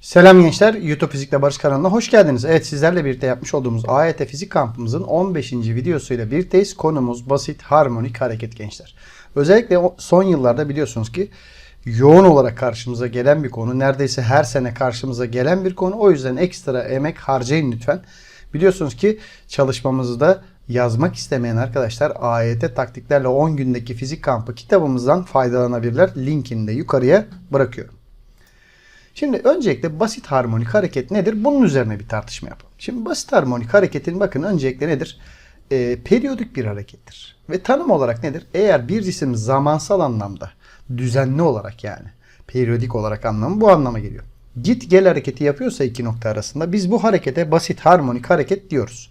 Selam gençler, YouTube Fizikle Barış kanalına hoş geldiniz. Evet sizlerle birlikte yapmış olduğumuz AYT Fizik kampımızın 15. videosuyla birlikteyiz. Konumuz basit harmonik hareket gençler. Özellikle son yıllarda biliyorsunuz ki yoğun olarak karşımıza gelen bir konu. Neredeyse her sene karşımıza gelen bir konu. O yüzden ekstra emek harcayın lütfen. Biliyorsunuz ki çalışmamızda yazmak istemeyen arkadaşlar AYT taktiklerle 10 gündeki fizik kampı kitabımızdan faydalanabilirler. Linkini de yukarıya bırakıyorum. Şimdi öncelikle basit harmonik hareket nedir? Bunun üzerine bir tartışma yapalım. Şimdi basit harmonik hareketin bakın öncelikle nedir? Ee, periyodik bir harekettir. Ve tanım olarak nedir? Eğer bir cisim zamansal anlamda düzenli olarak yani periyodik olarak anlamı bu anlama geliyor. Git gel hareketi yapıyorsa iki nokta arasında biz bu harekete basit harmonik hareket diyoruz.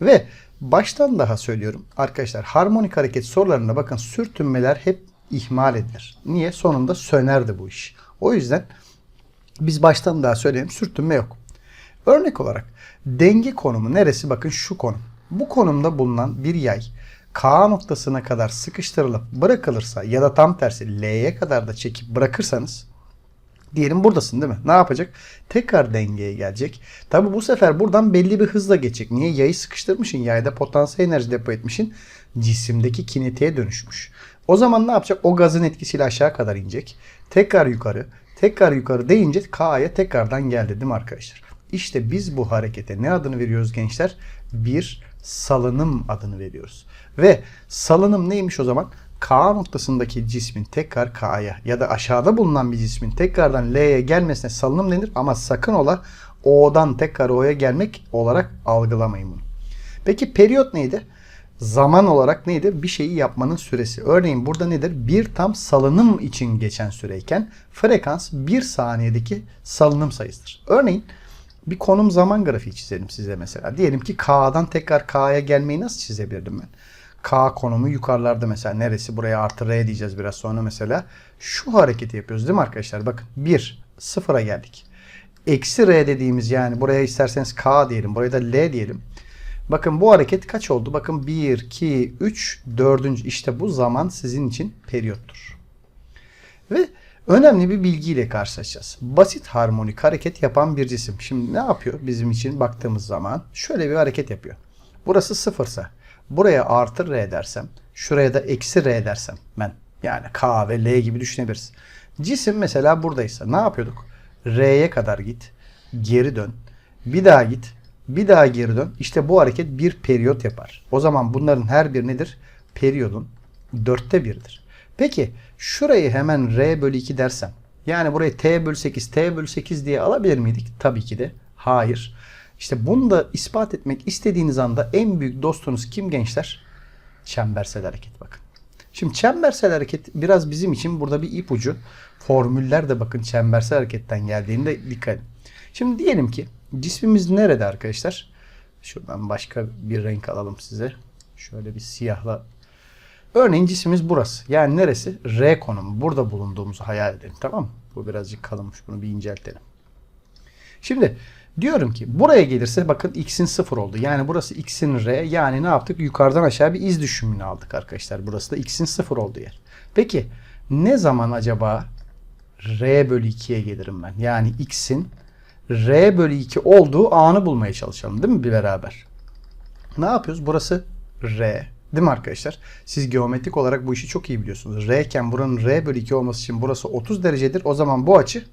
Ve baştan daha söylüyorum arkadaşlar harmonik hareket sorularında bakın sürtünmeler hep ihmal edilir. Niye? Sonunda sönerdi bu iş. O yüzden biz baştan daha söyleyelim sürtünme yok. Örnek olarak denge konumu neresi? Bakın şu konum. Bu konumda bulunan bir yay K noktasına kadar sıkıştırılıp bırakılırsa ya da tam tersi L'ye kadar da çekip bırakırsanız diyelim buradasın değil mi? Ne yapacak? Tekrar dengeye gelecek. Tabi bu sefer buradan belli bir hızla geçecek. Niye? Yayı sıkıştırmışsın. Yayda potansiyel enerji depo etmişsin. Cisimdeki kinetiğe dönüşmüş. O zaman ne yapacak? O gazın etkisiyle aşağı kadar inecek. Tekrar yukarı. Tekrar yukarı deyince K'ya tekrardan geldi değil mi arkadaşlar? İşte biz bu harekete ne adını veriyoruz gençler? Bir salınım adını veriyoruz. Ve salınım neymiş o zaman? K noktasındaki cismin tekrar K'ya ya da aşağıda bulunan bir cismin tekrardan L'ye gelmesine salınım denir ama sakın ola O'dan tekrar O'ya gelmek olarak algılamayın bunu. Peki periyot neydi? Zaman olarak neydi? Bir şeyi yapmanın süresi. Örneğin burada nedir? Bir tam salınım için geçen süreyken frekans bir saniyedeki salınım sayısıdır. Örneğin bir konum zaman grafiği çizelim size mesela. Diyelim ki K'dan tekrar K'ya gelmeyi nasıl çizebilirdim ben? K konumu yukarılarda mesela neresi? Buraya artı R diyeceğiz biraz sonra mesela. Şu hareketi yapıyoruz değil mi arkadaşlar? Bakın 1, 0'a geldik. Eksi R dediğimiz yani buraya isterseniz K diyelim. Buraya da L diyelim. Bakın bu hareket kaç oldu? Bakın 1, 2, 3, 4. İşte bu zaman sizin için periyottur. Ve önemli bir bilgiyle karşılaşacağız. Basit harmonik hareket yapan bir cisim. Şimdi ne yapıyor bizim için baktığımız zaman? Şöyle bir hareket yapıyor. Burası sıfırsa buraya artı R dersem şuraya da eksi R dersem ben yani K ve L gibi düşünebiliriz. Cisim mesela buradaysa ne yapıyorduk? R'ye kadar git, geri dön, bir daha git, bir daha geri dön. İşte bu hareket bir periyot yapar. O zaman bunların her biri nedir? Periyodun dörtte biridir. Peki şurayı hemen R bölü 2 dersem yani burayı T bölü 8, T bölü 8 diye alabilir miydik? Tabii ki de hayır. İşte bunu da ispat etmek istediğiniz anda en büyük dostunuz kim gençler? Çembersel hareket bakın. Şimdi çembersel hareket biraz bizim için burada bir ipucu. Formüller de bakın çembersel hareketten geldiğinde dikkat edin. Şimdi diyelim ki cismimiz nerede arkadaşlar? Şuradan başka bir renk alalım size. Şöyle bir siyahla. Örneğin cismimiz burası. Yani neresi? R konumu. Burada bulunduğumuzu hayal edelim. Tamam mı? Bu birazcık kalınmış. Bunu bir inceltelim. Şimdi diyorum ki buraya gelirse bakın x'in 0 oldu. Yani burası x'in r. Yani ne yaptık? Yukarıdan aşağı bir iz düşümünü aldık arkadaşlar. Burası da x'in 0 olduğu yer. Peki ne zaman acaba r bölü 2'ye gelirim ben? Yani x'in r bölü 2 olduğu anı bulmaya çalışalım. Değil mi bir beraber? Ne yapıyoruz? Burası r. Değil mi arkadaşlar? Siz geometrik olarak bu işi çok iyi biliyorsunuz. R iken buranın r bölü 2 olması için burası 30 derecedir. O zaman bu açı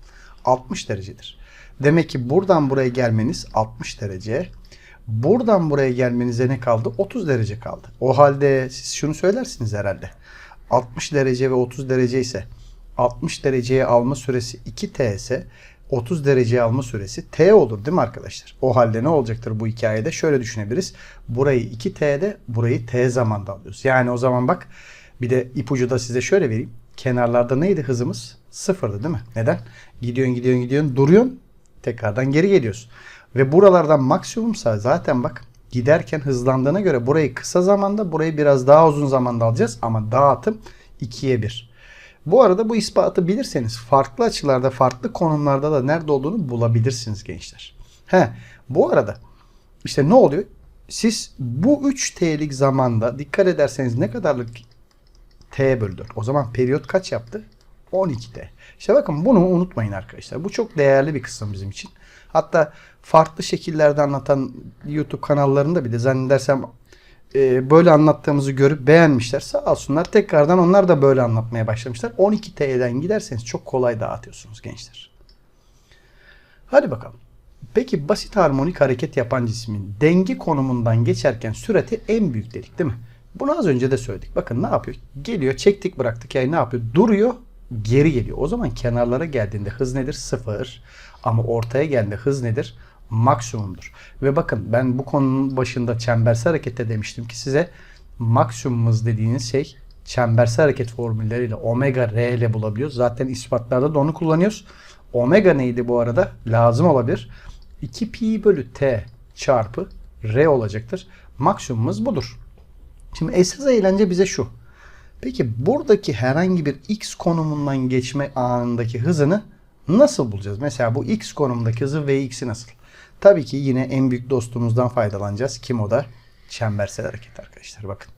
60 derecedir. Demek ki buradan buraya gelmeniz 60 derece. Buradan buraya gelmenize ne kaldı? 30 derece kaldı. O halde siz şunu söylersiniz herhalde. 60 derece ve 30 derece ise 60 dereceye alma süresi 2t ise 30 dereceye alma süresi t olur değil mi arkadaşlar? O halde ne olacaktır bu hikayede? Şöyle düşünebiliriz. Burayı 2t'de burayı t zamanda alıyoruz. Yani o zaman bak bir de ipucu da size şöyle vereyim. Kenarlarda neydi hızımız? Sıfırdı değil mi? Neden? Gidiyorsun gidiyorsun gidiyorsun duruyorsun tekrardan geri geliyorsun. Ve buralardan maksimumsa zaten bak giderken hızlandığına göre burayı kısa zamanda burayı biraz daha uzun zamanda alacağız ama dağıtım 2'ye 1. Bu arada bu ispatı bilirseniz farklı açılarda farklı konumlarda da nerede olduğunu bulabilirsiniz gençler. He, bu arada işte ne oluyor? Siz bu 3T'lik zamanda dikkat ederseniz ne kadarlık T bölü 4? O zaman periyot kaç yaptı? 12T. İşte bakın bunu unutmayın arkadaşlar. Bu çok değerli bir kısım bizim için. Hatta farklı şekillerde anlatan YouTube kanallarında bile zannedersem e, böyle anlattığımızı görüp beğenmişler. Sağ olsunlar. Tekrardan onlar da böyle anlatmaya başlamışlar. 12T'den giderseniz çok kolay dağıtıyorsunuz gençler. Hadi bakalım. Peki basit harmonik hareket yapan cismin denge konumundan geçerken sürati en büyük dedik değil mi? Bunu az önce de söyledik. Bakın ne yapıyor? Geliyor çektik bıraktık yani ne yapıyor? Duruyor geri geliyor. O zaman kenarlara geldiğinde hız nedir? Sıfır. Ama ortaya geldiğinde hız nedir? Maksimumdur. Ve bakın ben bu konunun başında çembersel harekette demiştim ki size maksimum hız dediğiniz şey çembersel hareket formülleriyle omega r ile bulabiliyoruz. Zaten ispatlarda da onu kullanıyoruz. Omega neydi bu arada? Lazım olabilir. 2 pi bölü t çarpı r olacaktır. Maksimumumuz budur. Şimdi esas eğlence bize şu. Peki buradaki herhangi bir x konumundan geçme anındaki hızını nasıl bulacağız? Mesela bu x konumundaki hızı vx'i nasıl? Tabii ki yine en büyük dostumuzdan faydalanacağız. Kim o da? Çembersel hareket arkadaşlar bakın.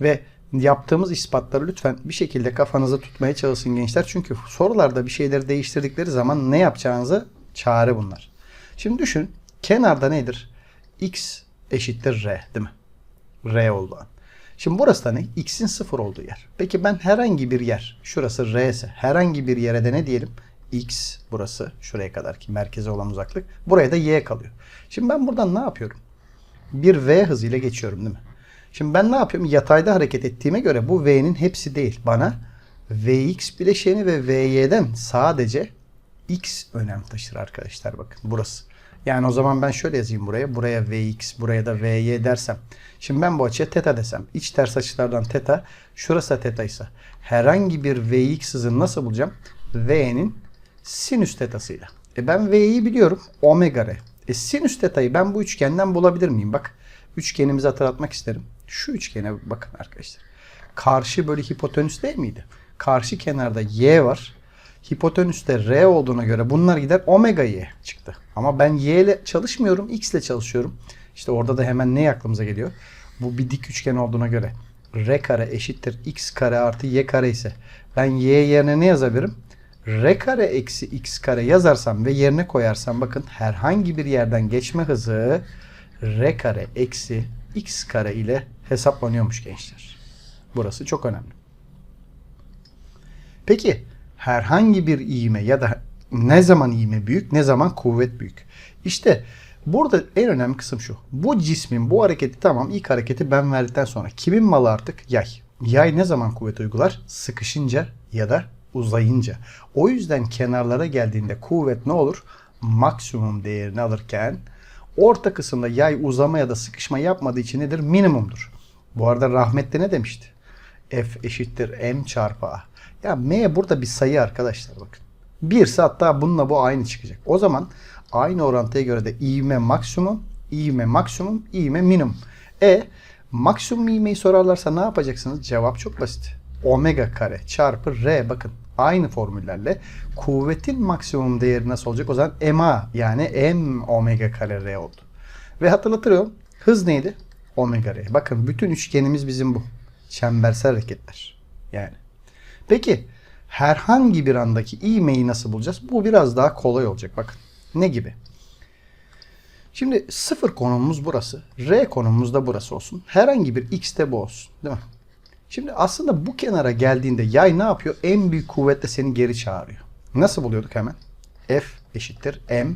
Ve yaptığımız ispatları lütfen bir şekilde kafanızda tutmaya çalışın gençler. Çünkü sorularda bir şeyleri değiştirdikleri zaman ne yapacağınızı çare bunlar. Şimdi düşün kenarda nedir? x eşittir r değil mi? R olduğu an. Şimdi burası da ne? X'in sıfır olduğu yer. Peki ben herhangi bir yer, şurası R ise herhangi bir yere de ne diyelim? X burası şuraya kadar ki merkeze olan uzaklık. Buraya da Y kalıyor. Şimdi ben buradan ne yapıyorum? Bir V hızıyla geçiyorum değil mi? Şimdi ben ne yapıyorum? Yatayda hareket ettiğime göre bu V'nin hepsi değil. Bana Vx bileşeni ve Vy'den sadece X önem taşır arkadaşlar bakın burası. Yani o zaman ben şöyle yazayım buraya. Buraya Vx, buraya da Vy dersem. Şimdi ben bu açıya teta desem. iç ters açılardan teta, şurası teta ise herhangi bir Vx hızını nasıl bulacağım? V'nin sinüs tetasıyla. E ben V'yi biliyorum. Omega R. E sinüs tetayı ben bu üçgenden bulabilir miyim? Bak üçgenimizi hatırlatmak isterim. Şu üçgene bakın arkadaşlar. Karşı bölü hipotenüs değil miydi? Karşı kenarda y var. Hipotenüste r olduğuna göre bunlar gider omega y çıktı. Ama ben y ile çalışmıyorum, x ile çalışıyorum. İşte orada da hemen ne aklımıza geliyor? Bu bir dik üçgen olduğuna göre r kare eşittir x kare artı y kare ise ben y yerine ne yazabilirim? R kare eksi x kare yazarsam ve yerine koyarsam bakın herhangi bir yerden geçme hızı r kare eksi x kare ile hesaplanıyormuş gençler. Burası çok önemli. Peki herhangi bir iğme ya da ne zaman iğme büyük ne zaman kuvvet büyük? İşte burada en önemli kısım şu. Bu cismin bu hareketi tamam ilk hareketi ben verdikten sonra kimin malı artık? Yay. Yay ne zaman kuvvet uygular? Sıkışınca ya da uzayınca. O yüzden kenarlara geldiğinde kuvvet ne olur? Maksimum değerini alırken orta kısımda yay uzama ya da sıkışma yapmadığı için nedir? Minimumdur. Bu arada rahmetli ne demişti? F eşittir M çarpı A. Ya M burada bir sayı arkadaşlar bakın. 1 ise hatta bununla bu aynı çıkacak. O zaman aynı orantıya göre de ivme maksimum, ivme maksimum, ivme minimum. E maksimum ivmeyi sorarlarsa ne yapacaksınız? Cevap çok basit. Omega kare çarpı R bakın aynı formüllerle kuvvetin maksimum değeri nasıl olacak? O zaman MA yani M omega kare R oldu. Ve hatırlatıyorum hız neydi? Omega R. Bakın bütün üçgenimiz bizim bu. Çembersel hareketler. Yani. Peki herhangi bir andaki ivmeyi nasıl bulacağız? Bu biraz daha kolay olacak. Bakın ne gibi? Şimdi sıfır konumumuz burası. R konumumuz da burası olsun. Herhangi bir x de bu olsun. Değil mi? Şimdi aslında bu kenara geldiğinde yay ne yapıyor? En büyük kuvvetle seni geri çağırıyor. Nasıl buluyorduk hemen? F eşittir M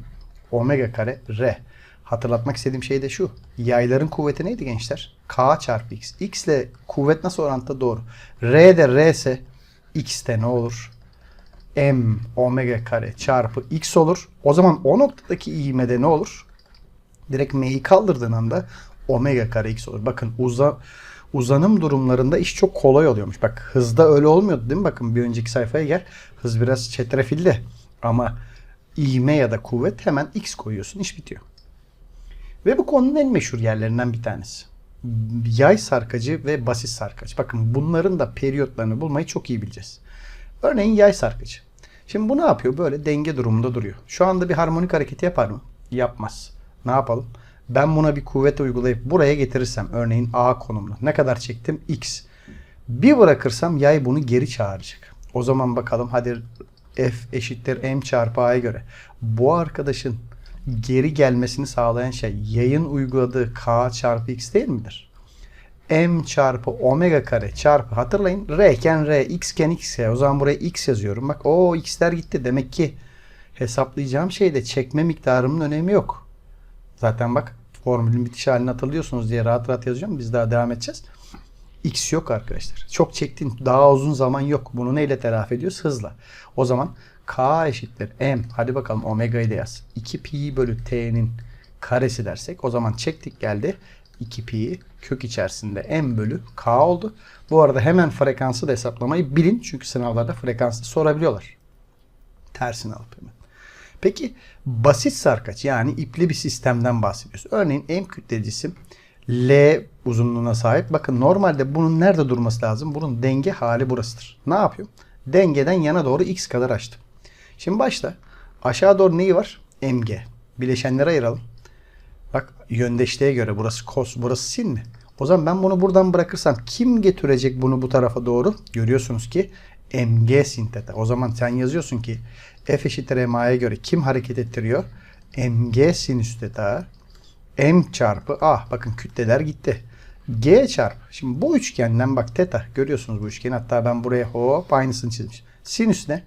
omega kare R. Hatırlatmak istediğim şey de şu. Yayların kuvveti neydi gençler? K çarpı X. X ile kuvvet nasıl orantıda? Doğru. R de R ise X de ne olur? M omega kare çarpı X olur. O zaman o noktadaki ivmede ne olur? Direkt M'yi kaldırdığın anda omega kare X olur. Bakın uza, uzanım durumlarında iş çok kolay oluyormuş. Bak hızda öyle olmuyordu değil mi? Bakın bir önceki sayfaya gel. Hız biraz çetrefilli. Ama ivme ya da kuvvet hemen X koyuyorsun. iş bitiyor. Ve bu konunun en meşhur yerlerinden bir tanesi. Yay sarkacı ve basit sarkaç. Bakın bunların da periyotlarını bulmayı çok iyi bileceğiz. Örneğin yay sarkacı. Şimdi bu ne yapıyor? Böyle denge durumunda duruyor. Şu anda bir harmonik hareketi yapar mı? Yapmaz. Ne yapalım? Ben buna bir kuvvet uygulayıp buraya getirirsem örneğin A konumuna ne kadar çektim? X. Bir bırakırsam yay bunu geri çağıracak. O zaman bakalım hadi f eşittir m çarpı a'ya göre. Bu arkadaşın geri gelmesini sağlayan şey yayın uyguladığı k çarpı x değil midir? m çarpı omega kare çarpı hatırlayın r iken r x iken x. O zaman buraya x yazıyorum. Bak o x'ler gitti. Demek ki hesaplayacağım şeyde çekme miktarımın önemi yok. Zaten bak formülün bitiş halini hatırlıyorsunuz diye rahat rahat yazacağım. Biz daha devam edeceğiz. X yok arkadaşlar. Çok çektin. Daha uzun zaman yok. Bunu neyle telafi ediyoruz? Hızla. O zaman K eşittir M. Hadi bakalım omega'yı da yaz. 2 pi bölü t'nin karesi dersek o zaman çektik geldi. 2 pi kök içerisinde m bölü k oldu. Bu arada hemen frekansı da hesaplamayı bilin. Çünkü sınavlarda frekansı sorabiliyorlar. Tersini alıp hemen. Peki basit sarkaç yani ipli bir sistemden bahsediyoruz. Örneğin M kütle cisim L uzunluğuna sahip. Bakın normalde bunun nerede durması lazım? Bunun denge hali burasıdır. Ne yapıyorum? Dengeden yana doğru x kadar açtım. Şimdi başta aşağı doğru neyi var? Mg. Bileşenleri ayıralım. Bak yöndeşliğe göre burası kos, burası sin mi? O zaman ben bunu buradan bırakırsam kim getirecek bunu bu tarafa doğru? Görüyorsunuz ki mg sin theta. O zaman sen yazıyorsun ki f eşittir ma'ya göre kim hareket ettiriyor? mg sinüs theta m çarpı a. Bakın kütleler gitti. g çarpı. Şimdi bu üçgenden bak theta. Görüyorsunuz bu üçgeni. Hatta ben buraya hop aynısını çizmiş. Sinüs ne?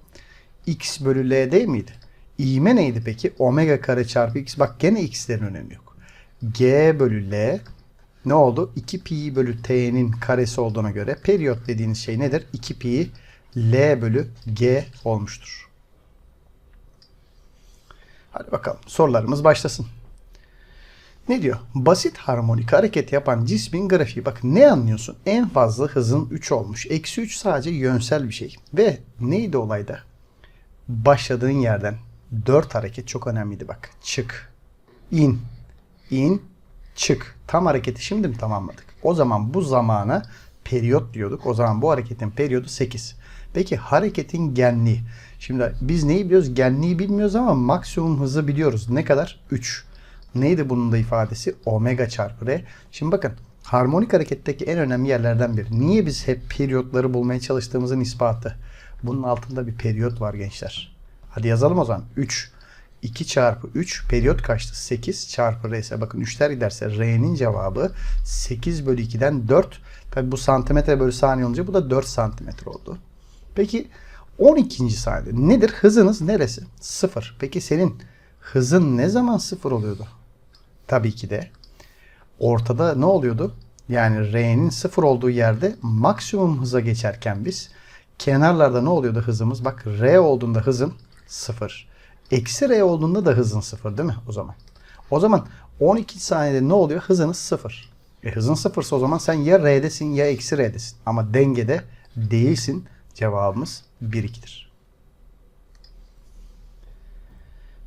x bölü l değil miydi? İğme neydi peki? Omega kare çarpı x. Bak gene x'lerin önemi yok. G bölü L ne oldu? 2 pi bölü t'nin karesi olduğuna göre periyot dediğiniz şey nedir? 2 pi L bölü G olmuştur. Hadi bakalım sorularımız başlasın. Ne diyor? Basit harmonik hareket yapan cismin grafiği. Bak ne anlıyorsun? En fazla hızın 3 olmuş. Eksi 3 sadece yönsel bir şey. Ve neydi olayda? Başladığın yerden 4 hareket çok önemliydi bak. Çık, in, in, çık. Tam hareketi şimdi mi tamamladık? O zaman bu zamana periyot diyorduk. O zaman bu hareketin periyodu 8. Peki hareketin genliği. Şimdi biz neyi biliyoruz? Genliği bilmiyoruz ama maksimum hızı biliyoruz. Ne kadar? 3. Neydi bunun da ifadesi? Omega çarpı R. Şimdi bakın harmonik hareketteki en önemli yerlerden biri. Niye biz hep periyotları bulmaya çalıştığımızın ispatı? Bunun altında bir periyot var gençler. Hadi yazalım o zaman. 3. 2 çarpı 3 periyot kaçtı? 8 çarpı r ise bakın 3'ler giderse r'nin cevabı 8 bölü 2'den 4. Tabi bu santimetre bölü saniye olunca bu da 4 santimetre oldu. Peki 12. saniyede nedir? Hızınız neresi? 0. Peki senin hızın ne zaman 0 oluyordu? Tabii ki de ortada ne oluyordu? Yani r'nin 0 olduğu yerde maksimum hıza geçerken biz kenarlarda ne oluyordu hızımız? Bak r olduğunda hızın 0. Eksi r olduğunda da hızın 0 değil mi o zaman? O zaman 12 saniyede ne oluyor? Hızınız 0. E hızın 0 o zaman sen ya r'desin ya eksi r'desin. Ama dengede değilsin. Cevabımız 1-2'dir.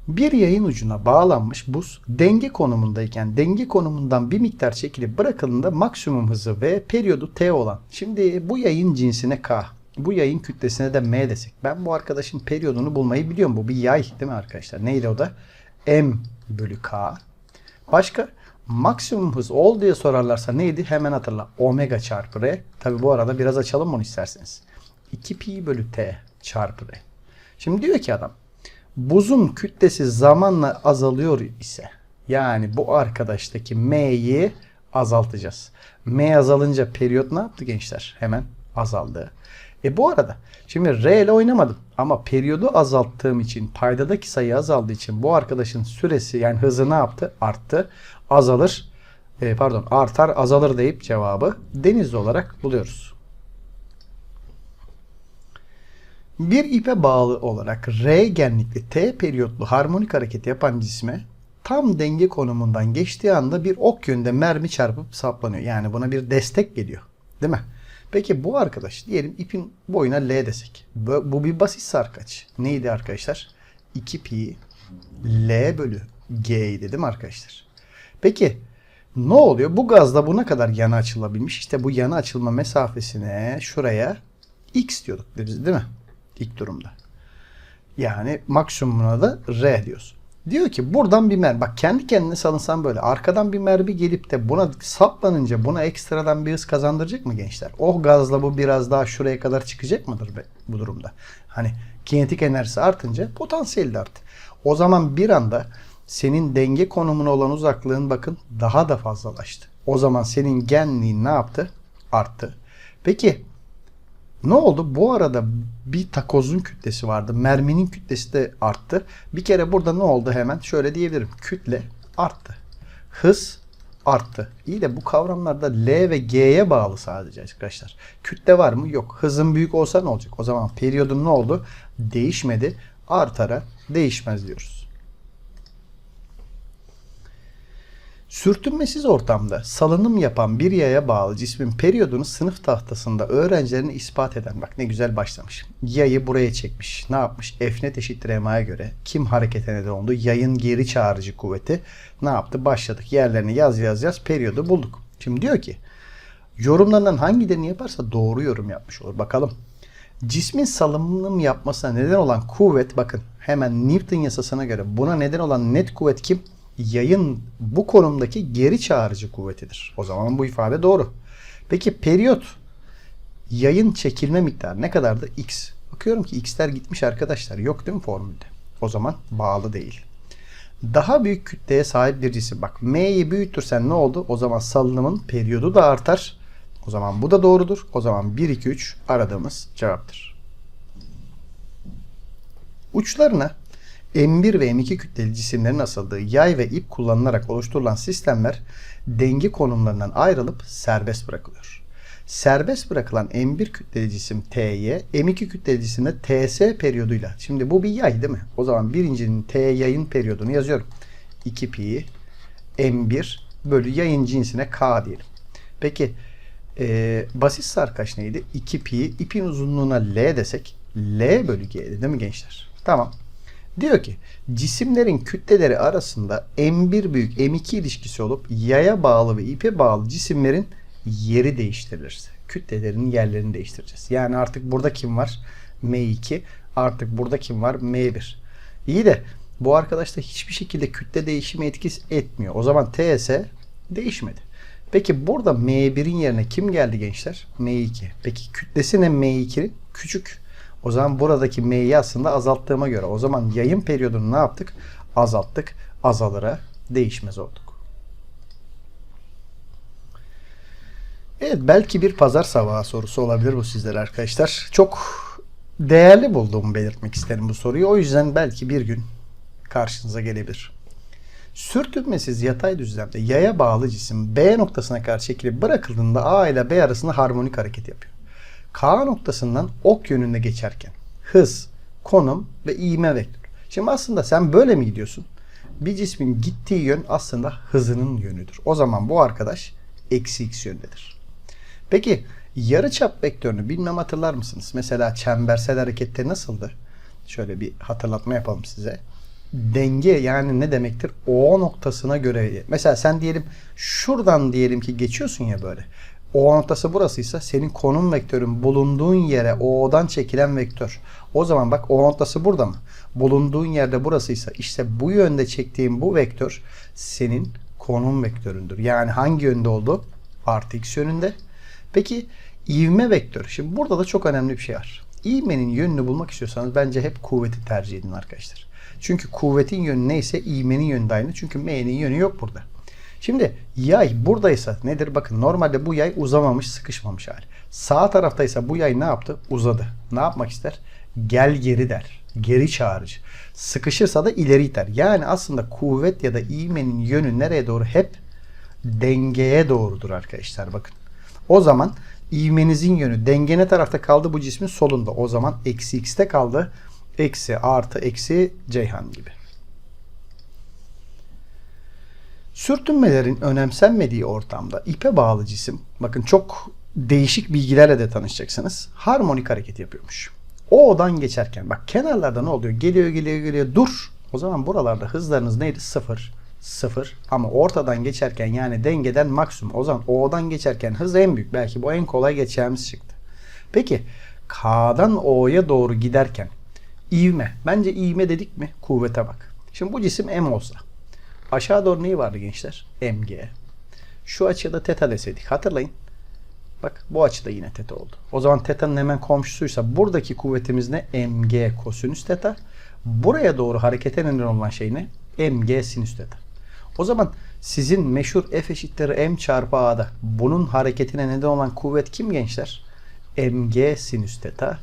Bir yayın ucuna bağlanmış buz denge konumundayken denge konumundan bir miktar çekilip bırakıldığında maksimum hızı ve periyodu t olan. Şimdi bu yayın cinsine k, bu yayın kütlesine de m desek. Ben bu arkadaşın periyodunu bulmayı biliyorum. Bu bir yay değil mi arkadaşlar? Neydi o da? m bölü k. Başka? Maksimum hız ol diye sorarlarsa neydi? Hemen hatırla. Omega çarpı r. Tabi bu arada biraz açalım bunu isterseniz. 2 pi bölü t çarpı r. Şimdi diyor ki adam buzun kütlesi zamanla azalıyor ise yani bu arkadaştaki m'yi azaltacağız. M azalınca periyot ne yaptı gençler? Hemen azaldı. E bu arada şimdi R ile oynamadım ama periyodu azalttığım için paydadaki sayı azaldığı için bu arkadaşın süresi yani hızı ne yaptı? Arttı. Azalır. E, pardon artar azalır deyip cevabı denizli olarak buluyoruz. Bir ipe bağlı olarak R genlikli T periyotlu harmonik hareket yapan cisme tam denge konumundan geçtiği anda bir ok yönde mermi çarpıp saplanıyor. Yani buna bir destek geliyor. Değil mi? Peki bu arkadaş diyelim ipin boyuna L desek. Bu, bir basit sarkaç. Neydi arkadaşlar? 2 pi L bölü G idi değil mi arkadaşlar? Peki ne oluyor? Bu gazda bu ne kadar yana açılabilmiş? İşte bu yana açılma mesafesine şuraya X diyorduk değil mi? İlk durumda. Yani maksimumuna da R diyoruz. Diyor ki buradan bir mermi. Bak kendi kendine salınsan böyle. Arkadan bir mermi gelip de buna saplanınca buna ekstradan bir hız kazandıracak mı gençler? O gazla bu biraz daha şuraya kadar çıkacak mıdır be, bu durumda? Hani kinetik enerjisi artınca potansiyel de arttı. O zaman bir anda senin denge konumuna olan uzaklığın bakın daha da fazlalaştı. O zaman senin genliğin ne yaptı? Arttı. Peki ne oldu? Bu arada bir takozun kütlesi vardı. Merminin kütlesi de arttı. Bir kere burada ne oldu hemen? Şöyle diyebilirim. Kütle arttı. Hız arttı. İyi de bu kavramlarda L ve G'ye bağlı sadece arkadaşlar. Kütle var mı? Yok. Hızın büyük olsa ne olacak? O zaman periyodun ne oldu? Değişmedi. Artara değişmez diyoruz. Sürtünmesiz ortamda salınım yapan bir yaya bağlı cismin periyodunu sınıf tahtasında öğrencilerine ispat eden bak ne güzel başlamış. Yayı buraya çekmiş. Ne yapmış? F net eşittir MA'ya göre kim harekete neden oldu? Yayın geri çağırıcı kuvveti ne yaptı? Başladık. Yerlerini yaz yaz yaz periyodu bulduk. Şimdi diyor ki yorumlarından hangilerini yaparsa doğru yorum yapmış olur. Bakalım. Cismin salınım yapmasına neden olan kuvvet bakın hemen Newton yasasına göre buna neden olan net kuvvet kim? Yayın bu konumdaki geri çağırıcı kuvvetidir. O zaman bu ifade doğru. Peki periyot yayın çekilme miktarı ne kadardı? X. Bakıyorum ki x'ler gitmiş arkadaşlar. Yok değil mi formülde? O zaman bağlı değil. Daha büyük kütleye sahip bir cisim. Bak m'yi büyütürsen ne oldu? O zaman salınımın periyodu da artar. O zaman bu da doğrudur. O zaman 1, 2, 3 aradığımız cevaptır. Uçlarına M1 ve M2 kütleli cisimlerin asıldığı yay ve ip kullanılarak oluşturulan sistemler denge konumlarından ayrılıp serbest bırakılıyor. Serbest bırakılan M1 kütleli cisim T'ye, M2 kütleli cisim de TS periyoduyla. Şimdi bu bir yay değil mi? O zaman birincinin T yayın periyodunu yazıyorum. 2 pi M1 bölü yayın cinsine K diyelim. Peki e, basit sarkaç neydi? 2 pi ipin uzunluğuna L desek L bölü G'di değil mi gençler? Tamam. Diyor ki cisimlerin kütleleri arasında M1 büyük M2 ilişkisi olup yaya bağlı ve ipe bağlı cisimlerin yeri değiştirilirse kütlelerin yerlerini değiştireceğiz. Yani artık burada kim var? M2. Artık burada kim var? M1. İyi de bu arkadaşta hiçbir şekilde kütle değişimi etkisi etmiyor. O zaman TS değişmedi. Peki burada M1'in yerine kim geldi gençler? M2. Peki kütlesi ne M2'nin? Küçük. O zaman buradaki m'yi aslında azalttığıma göre o zaman yayın periyodunu ne yaptık? Azalttık. Azalara değişmez olduk. Evet belki bir pazar sabahı sorusu olabilir bu sizlere arkadaşlar. Çok değerli bulduğumu belirtmek isterim bu soruyu. O yüzden belki bir gün karşınıza gelebilir. Sürtünmesiz yatay düzlemde yaya bağlı cisim B noktasına kadar çekilip bırakıldığında A ile B arasında harmonik hareket yapıyor. K noktasından ok yönünde geçerken hız, konum ve ivme vektörü. Şimdi aslında sen böyle mi gidiyorsun? Bir cismin gittiği yön aslında hızının yönüdür. O zaman bu arkadaş eksi x yöndedir. Peki yarıçap vektörünü bilmem hatırlar mısınız? Mesela çembersel harekette nasıldı? Şöyle bir hatırlatma yapalım size. Denge yani ne demektir? O noktasına göre. Mesela sen diyelim şuradan diyelim ki geçiyorsun ya böyle. O noktası burasıysa senin konum vektörün bulunduğun yere O'dan çekilen vektör. O zaman bak O noktası burada mı? Bulunduğun yerde burasıysa işte bu yönde çektiğin bu vektör senin konum vektöründür. Yani hangi yönde oldu? Artı x yönünde. Peki ivme vektörü. Şimdi burada da çok önemli bir şey var. İvmenin yönünü bulmak istiyorsanız bence hep kuvveti tercih edin arkadaşlar. Çünkü kuvvetin yönü neyse ivmenin yönü de aynı. Çünkü m'nin yönü yok burada. Şimdi yay buradaysa nedir? Bakın normalde bu yay uzamamış, sıkışmamış hali. Sağ taraftaysa bu yay ne yaptı? Uzadı. Ne yapmak ister? Gel geri der. Geri çağırıcı. Sıkışırsa da ileri iter. Yani aslında kuvvet ya da ivmenin yönü nereye doğru? Hep dengeye doğrudur arkadaşlar. Bakın. O zaman ivmenizin yönü denge ne tarafta kaldı? Bu cismin solunda. O zaman eksi x'te kaldı. Eksi artı eksi Ceyhan gibi. Sürtünmelerin önemsenmediği ortamda ipe bağlı cisim, bakın çok değişik bilgilerle de tanışacaksınız. Harmonik hareket yapıyormuş. O odan geçerken bak kenarlarda ne oluyor? Geliyor geliyor geliyor dur. O zaman buralarda hızlarınız neydi? Sıfır. Sıfır. Ama ortadan geçerken yani dengeden maksimum. O zaman O'dan geçerken hız en büyük. Belki bu en kolay geçeceğimiz çıktı. Peki K'dan O'ya doğru giderken ivme. Bence ivme dedik mi? Kuvvete bak. Şimdi bu cisim M olsa. Aşağı doğru neyi vardı gençler? MG. Şu açıya da teta deseydik. Hatırlayın. Bak bu açıda yine teta oldu. O zaman teta'nın hemen komşusuysa buradaki kuvvetimiz ne? Mg kosinüs teta. Buraya doğru harekete neden olan şey ne? Mg sinüs teta. O zaman sizin meşhur F eşittir M çarpı A'da bunun hareketine neden olan kuvvet kim gençler? Mg sinüs teta.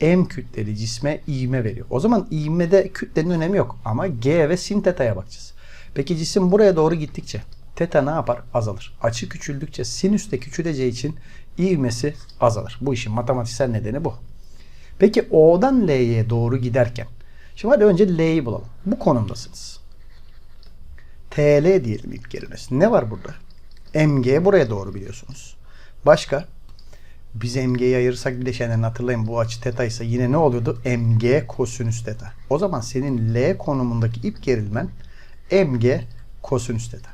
M kütleli cisme ivme veriyor. O zaman ivmede kütlenin önemi yok. Ama G ve sin teta'ya bakacağız. Peki cisim buraya doğru gittikçe teta ne yapar? Azalır. Açı küçüldükçe sinüs de küçüleceği için ivmesi azalır. Bu işin matematiksel nedeni bu. Peki O'dan L'ye doğru giderken şimdi hadi önce L'yi bulalım. Bu konumdasınız. TL diyelim ilk kelimesi. Ne var burada? MG buraya doğru biliyorsunuz. Başka? Biz MG'yi ayırırsak bir hatırlayın bu açı teta ise yine ne oluyordu? MG kosinüs teta. O zaman senin L konumundaki ip gerilmen MG kosinüs teta.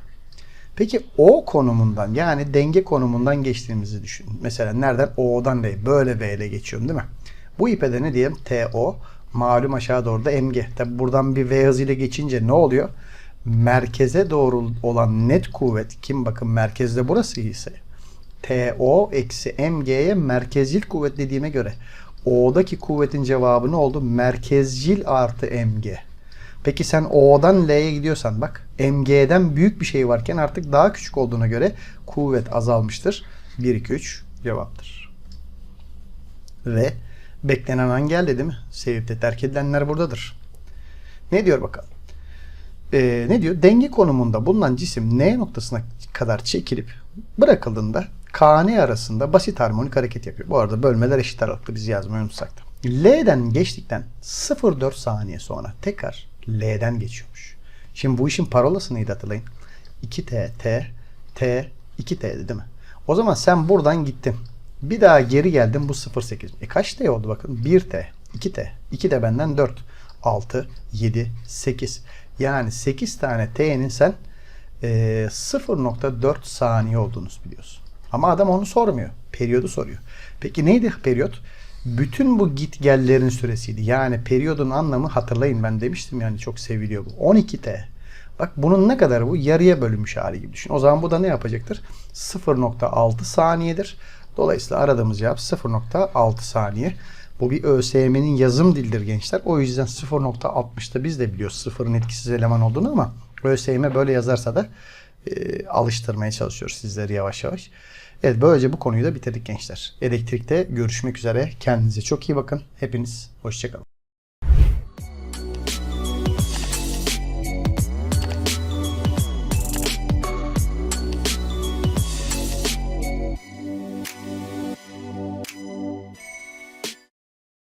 Peki O konumundan yani denge konumundan geçtiğimizi düşün. Mesela nereden? O'dan L. Böyle V ile geçiyorum değil mi? Bu ipe de ne diyelim? TO. Malum aşağı doğru da MG. Tabi buradan bir V hızıyla geçince ne oluyor? Merkeze doğru olan net kuvvet kim bakın merkezde burası ise TO eksi MG'ye merkezcil kuvvet dediğime göre O'daki kuvvetin cevabı ne oldu? Merkezcil artı MG. Peki sen O'dan L'ye gidiyorsan bak MG'den büyük bir şey varken artık daha küçük olduğuna göre kuvvet azalmıştır. 1, 2, 3 cevaptır. Ve beklenen an geldi değil mi? Sevip de terk edilenler buradadır. Ne diyor bakalım? Ee, ne diyor? Denge konumunda bulunan cisim N noktasına kadar çekilip bırakıldığında KN arasında basit harmonik hareket yapıyor. Bu arada bölmeler eşit aralıklı biz yazmayı unutsak da. L'den geçtikten 0,4 saniye sonra tekrar L'den geçiyormuş. Şimdi bu işin parolası neydi hatırlayın? 2T, T, T, 2T'di değil mi? O zaman sen buradan gittin. Bir daha geri geldin bu 0,8. E kaç T oldu bakın? 1T, 2T. 2 de benden 4. 6, 7, 8. Yani 8 tane T'nin sen e, 0.4 saniye olduğunu biliyorsun. Ama adam onu sormuyor. Periyodu soruyor. Peki neydi periyot? Bütün bu git gellerin süresiydi. Yani periyodun anlamı hatırlayın ben demiştim yani çok seviliyor bu. 12T. Bak bunun ne kadar bu? Yarıya bölünmüş hali gibi düşün. O zaman bu da ne yapacaktır? 0.6 saniyedir. Dolayısıyla aradığımız cevap 0.6 saniye. Bu bir ÖSYM'nin yazım dildir gençler. O yüzden 0.60'da biz de biliyoruz sıfırın etkisiz eleman olduğunu ama ÖSYM böyle yazarsa da e, alıştırmaya çalışıyoruz sizleri yavaş yavaş. Evet böylece bu konuyu da bitirdik gençler. Elektrikte görüşmek üzere. Kendinize çok iyi bakın. Hepiniz hoşçakalın.